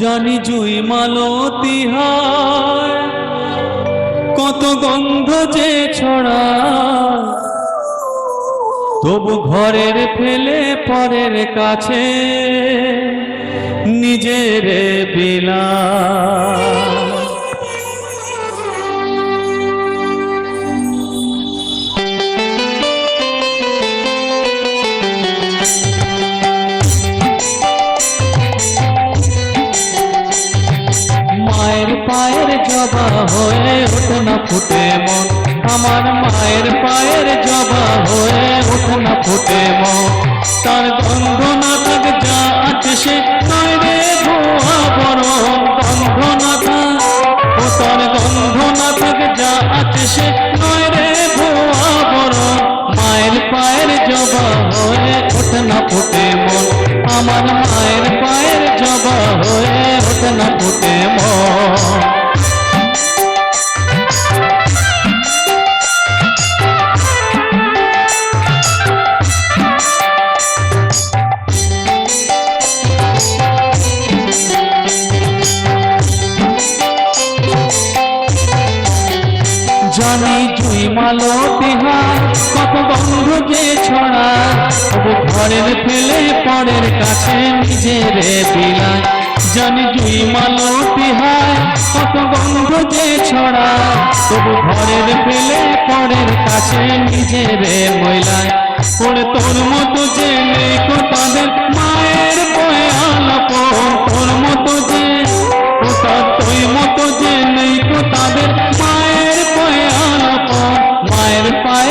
জানি জুই মালতি হয় কত গন্ধ যে ছড়া। তবু ঘরের ফেলে পরের কাছে নিজের বিলা মায়ের জবা হয়ে ওঠে না ফুটে মন। আমার মায়ের পায়ের জবা হয়ে ওঠে না ফুটে মন। তার গন্ধ না থাক যা আছে সে নয় রে ভুয়া বরণ। গন্ধ না থাক ও তার গন্ধ না থাক যা আছে সে নয় রে ভুয়া বরণ। মায়ের পায়ের জবা হয়ে ওঠে না ফুটে মন। আমার মায়ের পায়ের জবা হয়ে জানি জুই মালো বিহার, কত গন্ধ যে ছড়া। তবু ঘরের ফেলে পরের কাছে নিজের বিলায়। জানি জুই মালো বিহার, কত গন্ধ যে ছড়া। তবু ঘরের ফেলে পরের কাছে নিজের মহিলায় ওরে তোর মতো যে নেই তাদের মায়ের বয়ালাপন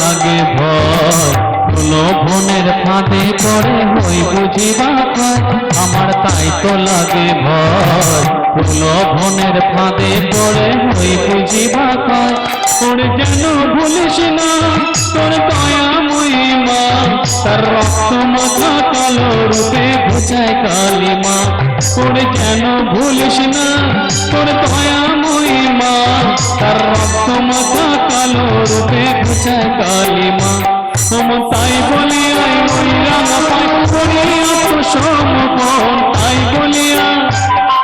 লাগে ভয় ফাঁদে পড়ে হই বুঝিবা আমার তাই তো লাগে ভয়। লোভনের ফাঁদে পড়ে হই বুঝিবা তোর যেন ভুলিস না, তোর দয়া মহিমা তার রক্ত মাথা কালো রূপে বুঝায় কালিমা তোর যেন ভুলিস না, তোর দয়া মহিমা তার রক্ত মাথা বুঝায় কালিমা। তোম তাই বলি আই ওই রাঙা পাই করিয়া তো সমপন তাই বলিয়া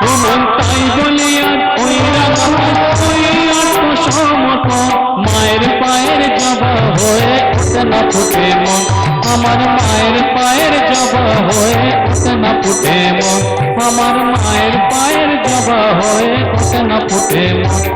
তোমন তাই বলিয়া ওই রাঙা পাই তো সমপন মায়ের পায়ের জবা হয়ে ওঠে না ফুটে মন। আমার মায়ের পায়ের জবা হয়ে ওঠে না ফুটে মন। আমার মায়ের পায়ের জবা হয়ে ওঠে ফুটে মন।